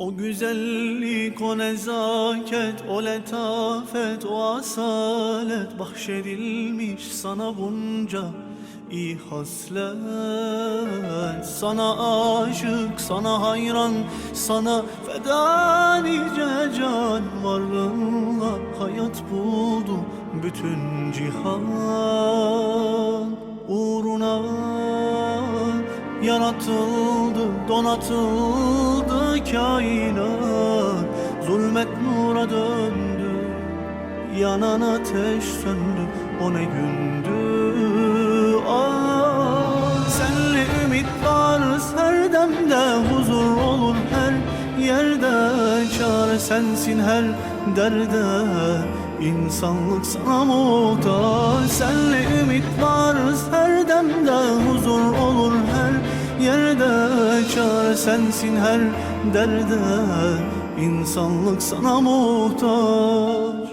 O güzellik, o nezaket, o letafet, o asalet Bahşedilmiş sana bunca iyi haslet. Sana aşık, sana hayran, sana feda nice can. Varlığınla hayat buldu bütün cihan. Uğruna Yaratıldı, donatıldı kainat. Zulmet nura döndü, yanan ateş söndü. O ne gündü, ah Senle ümit varız her demde Huzur olur her yerde. Çare sensin her derde İnsanlık sana muhtaç. Senle sensin her derde. İnsanlık sana muhtaç.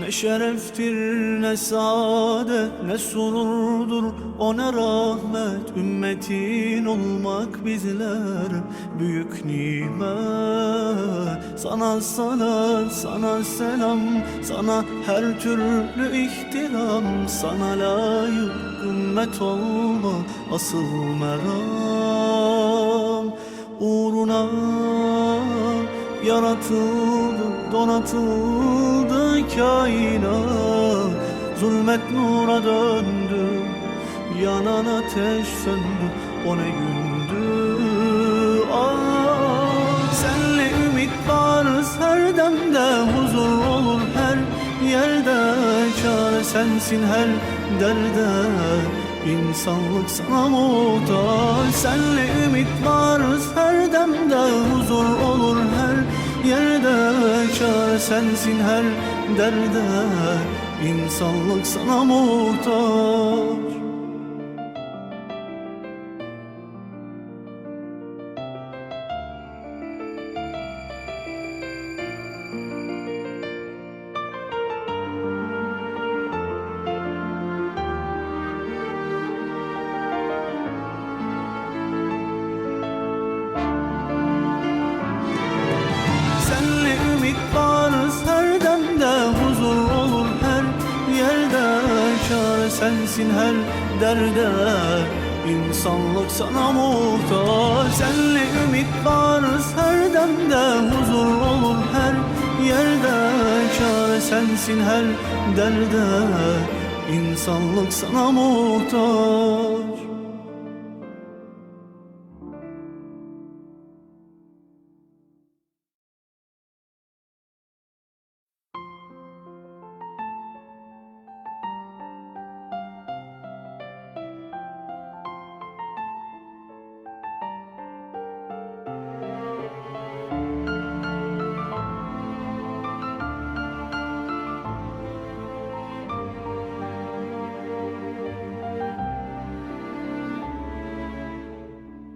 Ne şereftir ne saadet ne sururdur o ne rahmet. Ümmetin olmak bizler büyük nimet Sana salat sana selam sana her türlü ihtiram Sana layık ümmet olma asıl meram. Uğruna Yaratıldı, donatıldı kainat. Zulmet nura döndü, yanan ateş söndü O ne gündü, demde Huzur olur her yerde. Çare sensin her derde. İnsanlık sana muhtaç. Senle ümit varız her demde. Huzur olur her yerde. Çare sensin her derde. İnsanlık sana muhtaç sensin her derde. İnsanlık sana muhtaç. Senle ümit varız her demde. Huzur olur her yerde. Çare sensin her derde. İnsanlık sana muhtaç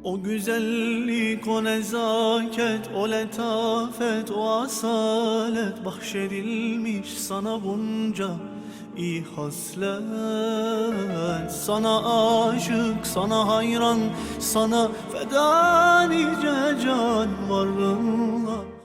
O güzellik, o nezaket, o letafet, o asalet Bahşedilmiş sana bunca iyi haslet. Sana aşık, sana hayran, sana feda nice can Varlığınla